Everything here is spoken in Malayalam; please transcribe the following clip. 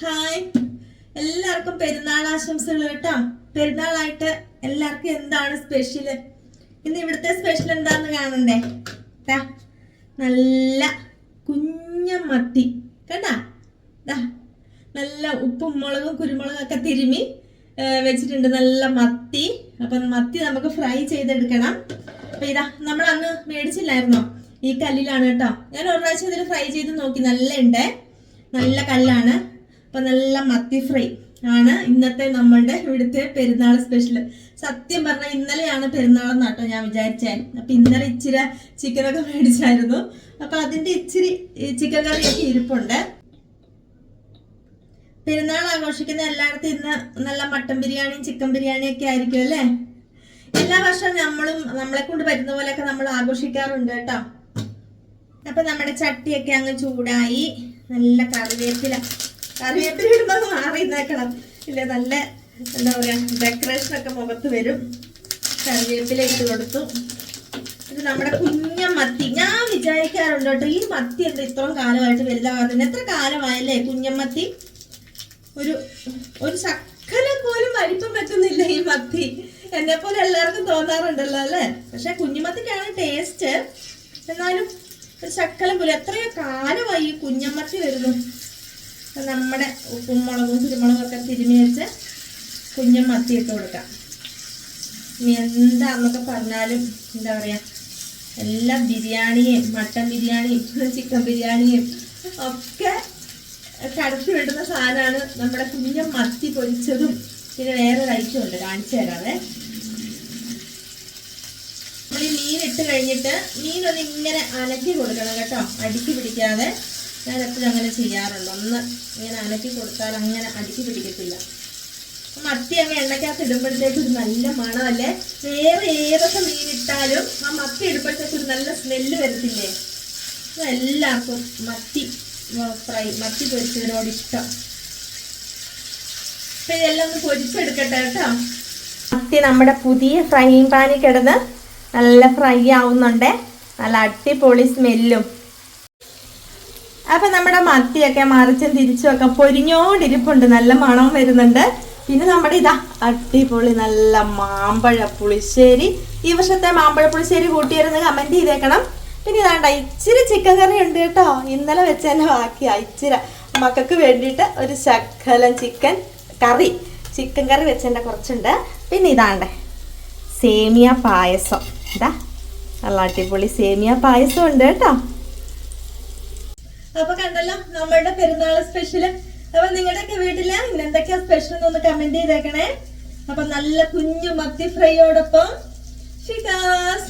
ഹായ്. എല്ലാവർക്കും പെരുന്നാൾ ആശംസകൾ കേട്ടോ. പെരുന്നാളായിട്ട് എല്ലാവർക്കും എന്താണ് സ്പെഷ്യൽ ഇന്ന് ഇവിടുത്തെ സ്പെഷ്യൽ എന്താണെന്ന് കാണണ്ടേ? ദാ, നല്ല കുഞ്ഞ മത്തി. കണ്ട? ദാ, നല്ല ഉപ്പും മുളകും കുരുമുളകും ഒക്കെ തിരുമി വെച്ചിട്ടുണ്ട് നല്ല മത്തി. അപ്പം മത്തി നമുക്ക് ഫ്രൈ ചെയ്തെടുക്കണം. അപ്പം ഇതാ നമ്മൾ അന്ന് മേടിച്ചില്ലായിരുന്നോ? ഈ കല്ലിലാണ് കേട്ടോ. ഞാൻ ഒരു പ്രാവശ്യം ഇതിൽ ഫ്രൈ ചെയ്ത് നോക്കി. നല്ല ഉണ്ട് നല്ല കല്ലാണ്. അപ്പൊ നല്ല മത്തി ഫ്രൈ ആണ് ഇന്നത്തെ നമ്മളുടെ ഇവിടുത്തെ പെരുന്നാൾ സ്പെഷ്യൽ സത്യം പറഞ്ഞാൽ ഇന്നലെയാണ് പെരുന്നാൾ എന്നാട്ടോ ഞാൻ വിചാരിച്ചേ. അപ്പൊ ഇന്നലെ ഇച്ചിരി ചിക്കനൊക്കെ മേടിച്ചായിരുന്നു. അപ്പൊ അതിന്റെ ഇച്ചിരി ചിക്കൻ കറിയൊക്കെ ഇരിപ്പുണ്ട്. പെരുന്നാൾ ആഘോഷിക്കുന്ന എല്ലായിടത്തും ഇന്ന് നല്ല മട്ടൻ ബിരിയാണിയും ചിക്കൻ ബിരിയാണിയും ഒക്കെ ആയിരിക്കും അല്ലേ? എല്ലാ വർഷവും നമ്മളും നമ്മളെ കൊണ്ട് പറ്റുന്ന പോലെയൊക്കെ നമ്മൾ ആഘോഷിക്കാറുണ്ട് കേട്ടോ. അപ്പൊ നമ്മുടെ ചട്ടിയൊക്കെ അങ്ങ് ചൂടായി. നല്ല കറിവേപ്പില കറിവേപ്പില ഇടുമ്പോൾ മാറി നിന്നേക്കണം ഇല്ല? നല്ല എന്താ പറയാ ഡെക്കറേഷൻ ഒക്കെ മുഖത്ത് വരും. കറിവേപ്പില ഇട്ട് കൊടുത്തു. ഇത് നമ്മുടെ കുഞ്ഞ മത്തി. ഞാൻ വിചാരിക്കാറുണ്ട് കേട്ടോ ഈ മത്തി എന്താ ഇത്രയും കാലമായിട്ട് വലുതാകാതെ എത്ര കാലമായല്ലേ കുഞ്ഞമ്മത്തി ഒരു ഒരു ശക്കല പോലും വലിപ്പം പറ്റുന്നില്ല ഈ മത്തി. എന്നെ പോലെ എല്ലാവർക്കും തോന്നാറുണ്ടല്ലോ അല്ലേ? പക്ഷെ കുഞ്ഞുമത്തിക്കാണ് ടേസ്റ്റ് എന്നാലും ശക്കലം പോലും എത്രയോ കാലമായി ഈ കുഞ്ഞമ്മത്തി വരുന്നു. നമ്മുടെ ഉപ്പും മുളകും കുരുമുളകും ഒക്കെ തിരുമി വെച്ച് കുഞ്ഞമ്മത്തി ഇട്ട് കൊടുക്കാം. ഇനി എന്താന്നൊക്കെ പറഞ്ഞാലും എന്താ പറയാ എല്ലാ ബിരിയാണിയും മട്ടൻ ബിരിയാണിയും ചിക്കൻ ബിരിയാണിയും ഒക്കെ കടത്തി വിടുന്ന സാധനമാണ് നമ്മുടെ കുഞ്ഞു മത്തി പൊരിച്ചതും പിന്നെ വേറെ കഴിച്ചുണ്ട് കാണിച്ചു തരാവേ. നമ്മൾ ഈ മീൻ ഇട്ട് കഴിഞ്ഞിട്ട് മീനൊന്ന് ഇങ്ങനെ അലക്കി കൊടുക്കണം കേട്ടോ അടുക്കി പിടിക്കാതെ. ഞാൻ എപ്പോഴും അങ്ങനെ ചെയ്യാറുണ്ട്. ഒന്ന് ഇങ്ങനെ അനക്കി കൊടുത്താൽ അങ്ങനെ അടുക്കി പിടിക്കത്തില്ല. മത്തി അങ്ങ് എണ്ണക്കകത്ത് ഇടുമ്പോഴത്തേക്ക് ഒരു നല്ല മണമല്ലേ? വേറെ ഏതൊക്കെ മീൻ ഇട്ടാലും ആ മത്തി ഇടുമ്പോഴത്തേക്ക് ഒരു നല്ല സ്മെല്ല് വരത്തില്ലേ? എല്ലാവർക്കും മത്തി ഫ്രൈ മത്തി പൊരിച്ചതിനോട് ഇഷ്ടം. അപ്പൊ ഇതെല്ലാം ഒന്ന് പൊരിച്ചെടുക്കട്ടെ കേട്ടോ. മത്തി നമ്മുടെ പുതിയ ഫ്രൈയിങ് പാനിൽ കിടന്ന് നല്ല ഫ്രൈ ആവുന്നുണ്ട്. നല്ല അടിപൊളി സ്മെല്ലും അപ്പൊ നമ്മുടെ മത്തിയൊക്കെ മറിച്ചും തിരിച്ചും ഒക്കെ പൊരിഞ്ഞോണ്ടിരിപ്പുണ്ട്. നല്ല മണവും വരുന്നുണ്ട്. പിന്നെ നമ്മുടെ ഇതാ അടിപൊളി നല്ല മാമ്പഴ പുളിശ്ശേരി ഈ വർഷത്തെ മാമ്പഴ പുളിശ്ശേരി കൂട്ടിയിരുന്ന് കമന്റ് ചെയ്തേക്കണം. പിന്നെ ഇതാണ്ട ഇച്ചിരി ചിക്കൻ കറി ഉണ്ട് കേട്ടോ. ഇന്നലെ വെച്ചതിന്റെ ബാക്കിയാ. ഇച്ചിരി മക്കൾക്ക് വേണ്ടിയിട്ട് ഒരു ശകലം ചിക്കൻ കറി ചിക്കൻ കറി വെച്ചതിന്റെ കുറച്ചുണ്ട്. പിന്നെ ഇതാണ്ടേ സേമിയ പായസം. ഇതാ നല്ല അടിപൊളി സേമിയ പായസം ഉണ്ട് കേട്ടോ. അപ്പൊ കണ്ടല്ലോ നമ്മളുടെ പെരുന്നാൾ സ്പെഷ്യൽ അപ്പൊ നിങ്ങളുടെയൊക്കെ വീട്ടിൽ എന്തൊക്കെയാ സ്പെഷ്യൽ എന്നൊന്ന് കമന്റ് ചെയ്തേക്കണേ. അപ്പൊ നല്ല കുഞ്ഞു മത്തി ഫ്രൈയോടൊപ്പം ഷിക്കാസ്